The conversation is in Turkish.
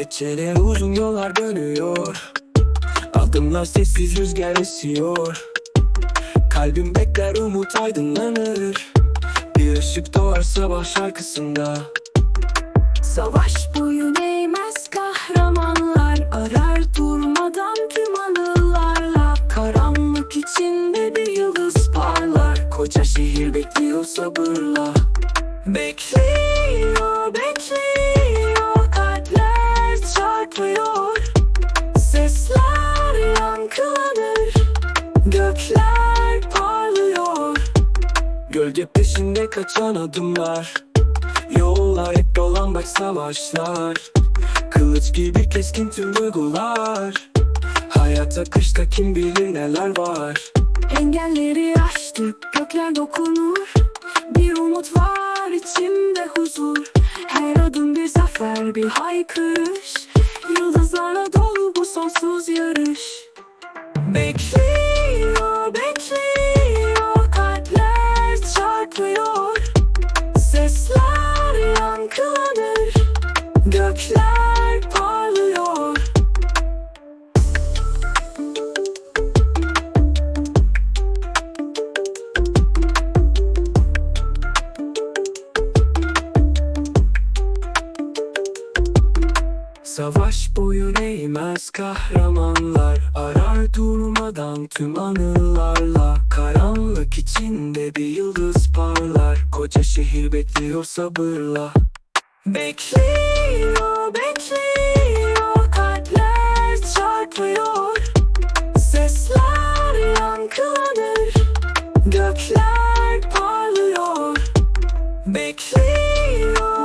Geceler uzun yollar dönüyor. Adımlar sessiz rüzgar esiyor. Kalbim bekler umut aydınlanır. Bir ışık doğar sabah şarkısında. Savaş boyu değmez kahramanlar Arar. Durmadan tüm anılarla Karanlık içinde bir yıldız parlar. Koca şehir bekliyor sabırla. Bekliyor, Gölge peşinde kaçan adımlar. Yollar hep dolan bak savaşlar. Kılıç gibi keskin tüm duygular. Hayat akışta kim bilir neler var. Engelleri aştık, gökler dokunur. Bir umut var içimde huzur. Her adım bir zafer, bir haykırış. Yıldızlarla dolu bu sonsuz yarış. Bekliyor, Gökler parlıyor. Savaş boyu değmez kahramanlar. Arar durmadan tüm anılarla. Karanlık içinde bir yıldız parlar. Koca şehir bekliyor sabırla Bekliyor, bekliyor Kalpler çarpıyor. Sesler yankılanır Gökler parlıyor. Bekliyor